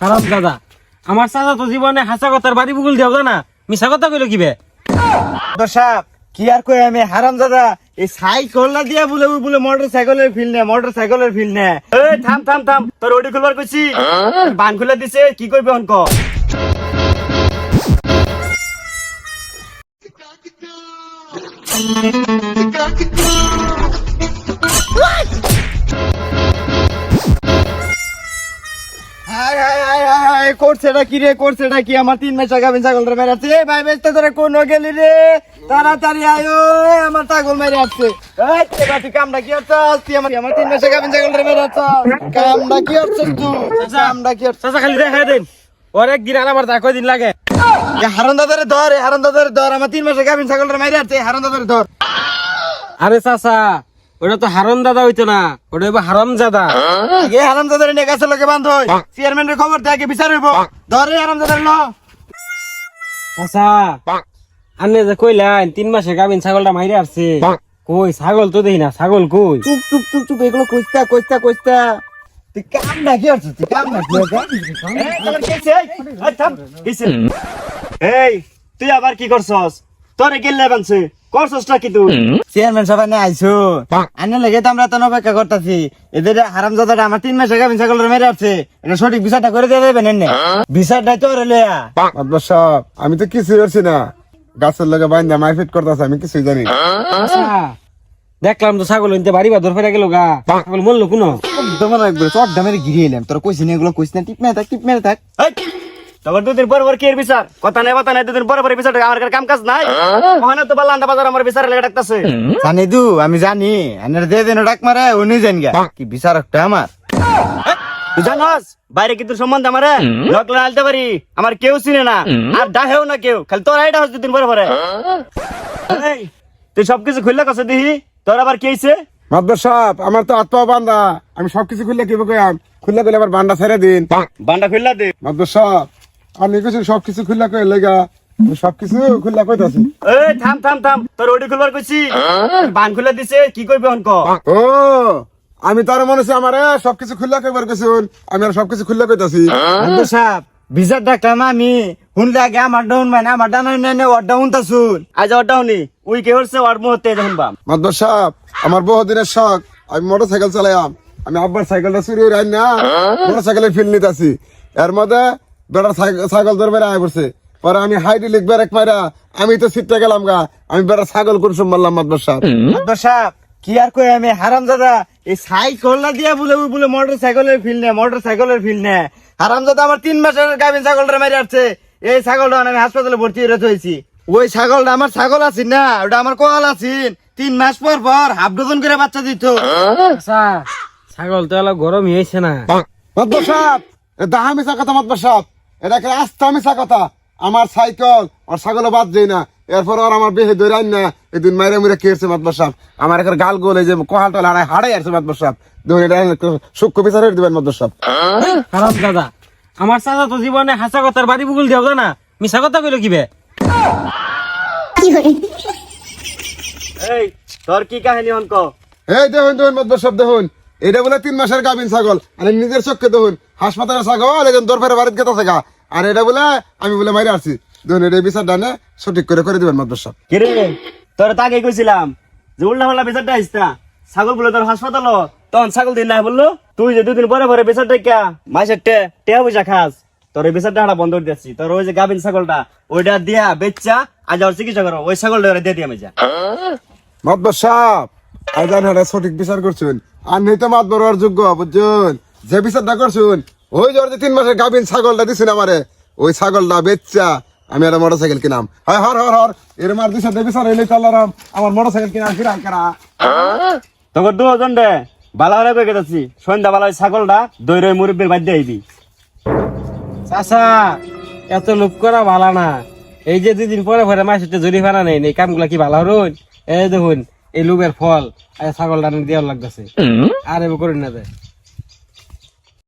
খারাপ দাদা আমার চাচা তো জীবনে হাসা কথার বাড়ি বুকুল দেও জানা মিশা কথা কইলো কিবে সাপ কি আর কই আমি হারাম দাদা এই সাইকেল না দিয়া বলে বলে মোটর সাইকেলের ফিল নে মোটর সাইকেলের ফিল নে এই থাম থাম থাম তোর ওডি খুলবার কইছি বান খুলে দিছে কি কইবে অনক হাই হাই করছেটা কি রে? করছেটা কি? আমার তিন মাস টাকা ছাগল রে মেরাচ্ছে এই ভাই বেচতে তোরা কোন গেলি রে? তাড়াতাড়ি আয়ো আমার ছাগল মেরে আসছে এই এবার তুই কামটা কি হচ্ছিস তুই আমার আমার তিন মাস টাকা ছাগল রে মেরাচ্ছ কামটা কি হচ্ছিস তুই? কামটা কি হচ্ছিস চাচা খালি দেখা দেন। ওর একদিন আর আমার তা কয়দিন লাগে। হারন দাদারে ধর এই হারন দাদারে ধর। আমার তিন মাসে গাভিন ছাগল রে মেরে আসছে হারন দাদারে ধর। আরে চাচা ওটা তো হারম দাদা হইতো না। ওটা হইবো হারাম দাদা এই হারন দাদারে নিয়ে গাছের লোকে বান্ধ হই চেয়ারম্যানের খবর দেখে বিচার হইব? ধর হারন দাদারে ল। চাচা আনে যে কইলেন তিন মাসে গাবিন ছাগলটা মাইরে আসছে কই ছাগল তো দেখি না ছাগল কই? চুপ চুপ চুপ চুপ এগুলো কইস্তা কইস্তা কইস্তা। তুই কাম না কি হচ্ছে তুই কাম না এই তুই আবার কি করছস? তোরে গেলে বানছে করছসটা কি তুই? চেয়ারম্যান সবাই না আইছো? আনে লেগে তো আমরা তো অপেক্ষা করতেছি। এদের হারাম জাদাটা আমার তিন মাস আগে ছাগল মেরে আছে এটা সঠিক বিচারটা করে দিয়ে দেবেন এনে। বিচারটাই তো রেলিয়া সাহেব আমি তো কিছু করছি না। গাছের লগে বাইন্দা মারপিট করতেছে আমি কিছুই জানি দেখলাম তো ছাগল ইনতে বাড়ি বাদর ফেরা গেল গা। ছাগল মরলো কোনো? তোমার একবার চট দামের ঘিরে এলাম। তোর কইছি না এগুলো কইছি না টিপ মেরে থাক টিপ মেরে থাক। তোমার দুদিন পর পর কি বিচার? কথা নাই কথা নাই দুদিন পর পর বিচার আমার কাম কাজ নাই। ওখানে তো বাল্লান্ডা বাজার আমার বিচার লেগে ডাকতাছে। জানি দু আমি জানি আনের দে দেন ডাক মারে উনি জান গা কি বিচার আমার? তুই জানস বাইরে কিন্তু সম্বন্ধ আমারে। আনতে পারি আমার কেউ চিনে না। আর ডাহেও না কেউ খালি তোর আইডা হস দুদিন পরে পরে। এই, তুই সবকিছু খুললে কাছে দিহি? তোর আবার কি হইছে? মাতবার সাহেব আমার তো হাত পা বান্ধা আমি সবকিছু খুললে কি কইয়াম খুললে কইলে আবার বান্ডা ছেড়ে দিন। বান্ডা খুললা দে। মাতবার সাহেব আমি কিছু সবকিছু খুললে কই লেগা সবকিছু খুললে কইতাছি। এই থাম থাম থাম তোর ওডি খুলবার কইছি। বান খুলে দিছে কি কইবে অনক ও আমি তার মনে হচ্ছে আমার সবকিছু খুললে কইবার কইছুন আমি আর সবকিছু খুললে কইতাছি। বন্ধু সাহেব বিচার ডাকলাম আমি শুনলে আগে আমার ডাউন মানে আমার ডাউন মানে ওর ডাউন তা শুন। আজ ওর ডাউনি উই কে হচ্ছে ওর মুহূর্তে যখন বাম মাতবার সাহেব আমার বহু দিনের শখ আমি মোটর সাইকেল চালাইয়াম আমি আব্বার সাইকেলটা চুরি আইন না মোটর সাইকেলের ফিল নিতেছি। এর মধ্যে বেটার ছাগল ধরবে আয় পড়ছে। পরে আমি হাইডি লিখবে এক মাইরা আমি তো সিটটা গেলাম গা আমি বেটার ছাগল কোন মারলাম মাতবার সাহেব? মাদবর সাহেব কি আর কই আমি? হারাম দাদা এই সাইকেল না দিয়া বলে বলে মোটর সাইকেলের ফিল নে মোটর সাইকেলের ফিল নে হারাম দাদা আমার তিন মাসের গাভিন ছাগলটা মেরে আসছে এই ছাগলটা আমি হাসপাতালে ভর্তি হয়ে হয়েছি ওই ছাগলটা আমার ছাগল আছি না ওটা আমার কোয়াল আছিন তিন মাস পর পর হাফ ডজন করে বাচ্চা দিত। চাচা ছাগল তো অলপ গরম হয়েছে না। মাতবার সাহেব দাহা মিশা কথা মাতবার সাহেব। এটা একটা আস্থা মিশা কথা। আমার সাইকেল আর ছাগল বাদ যাই না। এরপর আর আমার বেহে আইন না। এদিন মাইরে মুরে কেড়ছে মাতবার সাহেব আমার একটা গাল গোল এই যে কহাল টল হারাই হারাই আসছে মাতবার সাহেব ধরে এটা সূক্ষ্ম বিচার করে দিবেন মাতবার সাহেব খারাপ দাদা। আমার চাচা তো জীবনে হাসা কথার বাড়ি বুকুল দেও জানা। মিশা কথা কইলো কিবে? এই তোর কি কাহিনী হন ক এই দেখুন দেখুন মাতবার সাহেব দেখুন। এটা বলে তিন মাসের গাভিন ছাগল। আর নিজের চোখকে দেখুন। হাসপাতালের ছাগল একজন দরবারে বাড়িতে গেতে থাকা। আর এটা বলে আমি বলে মাইরে আসছি দেখুন এটা বিচার ডানে সঠিক করে করে দিবেন মাতবার সাহেব। কিরে? তোর তো আগে কইছিলাম যে উল্টা পাল্টা বিচারটা আসতা ছাগল বলে তোর হাসপাতাল তখন ছাগল দিন না বলল তুই যে দুদিন পরে পরে বিচারটা কে মাসের টে টেয়া পয়সা খাস। তোর এই বিচারটা হাঁটা বন্ধ করে দিচ্ছি তোর ওই যে গাভিন ছাগলটা ওইটা দিয়া বেচা আজ আর চিকিৎসা করো। ওই ছাগলটা ওরা দিয়ে দিয়া মেজা মাতবার সাপ আইজান হারা সঠিক বিচার করছেন। আর নেই তো মাতবার যোগ্য বুঝছেন? যে বিচারটা করছুন ওই যে যে তিন মাসের গাভিন ছাগলটা দিছেন আমারে ওই ছাগলটা বেচ্চা আমি একটা মোটর সাইকেল কিনাম। হয় হর হর হর এর মার দিছে দে বিচার হইলে চালারাম আমার মোটর সাইকেল কিনা ফিরাই করা? তোর দুজন রে বালা হলে কই গেছি সন্ধ্যা বেলা ছাগলটা দই রই মুরব্বীর বাদ দিয়ে আইবি। চাচা এত লোভ করা ভালো না। এই যে দুদিন পরে পরে মাসে জরি ফানা নেই এই কামগুলা কি ভালো রইন এই দেখুন এই লোভের ফল আর ছাগল রান্না দেওয়ার লাগতেছে। আর এবার করেন না যায়